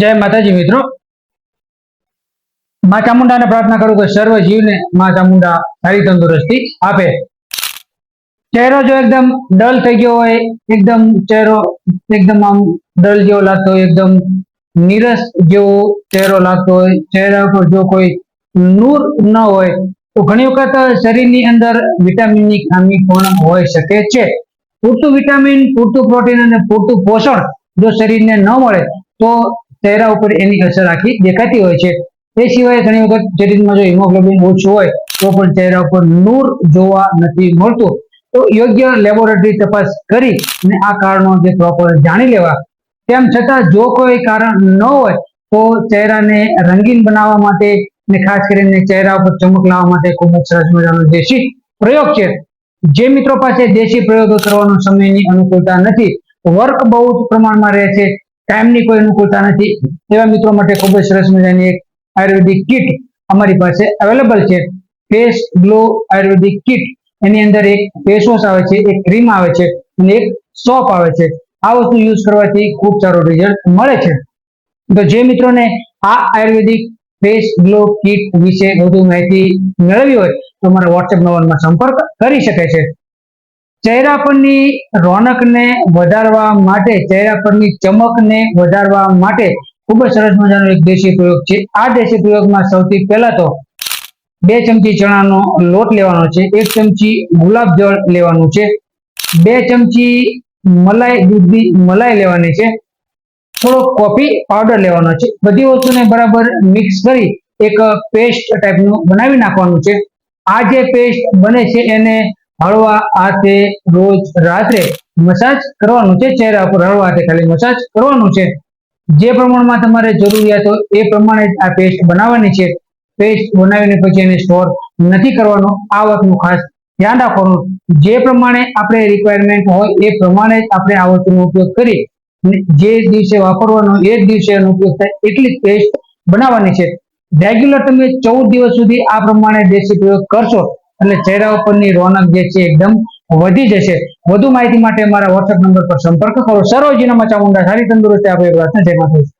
જય માતાજી મિત્રો. મા ચામુંડાને પ્રાર્થના કરું કે સર્વ જીવને મા ચામુંડા સારી તંદુરસ્તી આપે. ચહેરો જો એકદમ ડલ થઈ ગયો હોય, એકદમ ચહેરો એકદમ આમ ડલ જેવો લાગતો હોય, એકદમ નીરસ જેવો ચહેરો લાગતો હોય, ચહેરા ઉપર જો કોઈ નૂર ન હોય, તો ઘણી વખત શરીરની અંદર વિટામિનની ખામી પણ હોઈ શકે છે. પૂરતું વિટામિન, પૂરતું પ્રોટીન અને પૂરતું પોષણ જો શરીરને ન મળે, તો ચહેરા ઉપર એની અસર આખી દેખાતી હોય છે. એ સિવાય ઘણી વખત શરીરમાં જો હિમોગ્લોબિન ઓછું હોય, તો પણ ચહેરા ઉપર નૂર જોવા નથી મળતું. તો યોગ્ય લેબોરેટરી તપાસ કરી અને આ કારણો જે પ્રોપર જાણી લેવા. તેમ છતાં જો કોઈ કારણ ન હોય, તો ચહેરાને રંગીન બનાવવા માટે ને ખાસ કરીને ચહેરા ઉપર ચમક લાવવા માટે ખૂબ જ સરસ મજાનો દેશી પ્રયોગ છે. જે મિત્રો પાસે દેશી પ્રયોગો કરવાનો સમયની અનુકૂળતા નથી વર્ક બહુ પ્રમાણમાં રહે છે ટાઈમની કોઈ અનુકૂળતા નથી. એવા મિત્રો માટે ખૂબ જ સરસ મજાની એક આયુર્વેદિક કિટ અમારી પાસે અવેલેબલ છે. Face glow Ayurvedic kit. એની અંદર એક ફેસ વોશ આવે છે, એક ક્રીમ આવે છે અને એક સોપ આવે છે. આ વસ્તુ યુઝ કરવાથી ખૂબ સારું રિઝલ્ટ મળે છે. તો જે મિત્રોને આ આયુર્વેદિક ફેસ ગ્લો કિટ વિશે વધુ માહિતી મેળવી હોય તો મારા વોટ્સએપ નંબરમાં સંપર્ક કરી શકે છે. ચહેરા પરની રોનકને વધારવા માટે ચહેરા પરની ચમકને વધારવા માટે ખૂબ જ સરસ મજાનો એક દેશી પ્રયોગ છે. આ દેશી પ્રયોગમાં સૌથી પહેલા તો બે ચમચી ચણાનો લોટ લેવાનો છે, એક ચમચી ગુલાબ જળ લેવાનું છે, બે ચમચી મલાઈ, દૂધની મલાઈ લેવાની છે, થોડો કોફી પાવડર લેવાનો છે. બધી વસ્તુને બરાબર મિક્સ કરી એક પેસ્ટ ટાઈપનું બનાવી નાખવાનું છે. આ જે પેસ્ટ બને છે એને હળવા હાથે રોજ રાત્રે મસાજ કરવાનું છે, ચહેરા પર હળવા હાથે ખાલી મસાજ કરવાનું છે. જે પ્રમાણમાં તમારે જરૂરિયાત હોય એ પ્રમાણે આ પેસ્ટ બનાવવાની છે. પેસ્ટ બનાવીને પછી એને સ્ટોર નથી કરવાનો. આ વાતનું ખાસ ધ્યાન રાખવાનું. જે પ્રમાણે આપણે રિક્વાયરમેન્ટ હોય એ પ્રમાણે જ આપણે આ વસ્તુનો ઉપયોગ કરી અને જે દિવસે વાપરવાનો એ જ દિવસે એનો ઉપયોગ થાય એટલી પેસ્ટ બનાવવાની છે. રેગ્યુલર તમે ચૌદ દિવસ સુધી આ પ્રમાણે દેશી પ્રયોગ કરશો એટલે ચહેરા ઉપરની રોનક જે છે એકદમ વધી જશે. વધુ માહિતી માટે મારા વોટ્સએપ નંબર પર સંપર્ક કરો. સરોજીના ચામુંડા સારી તંદુરસ્તી. આપે પ્રાર્થના જય માતાજી.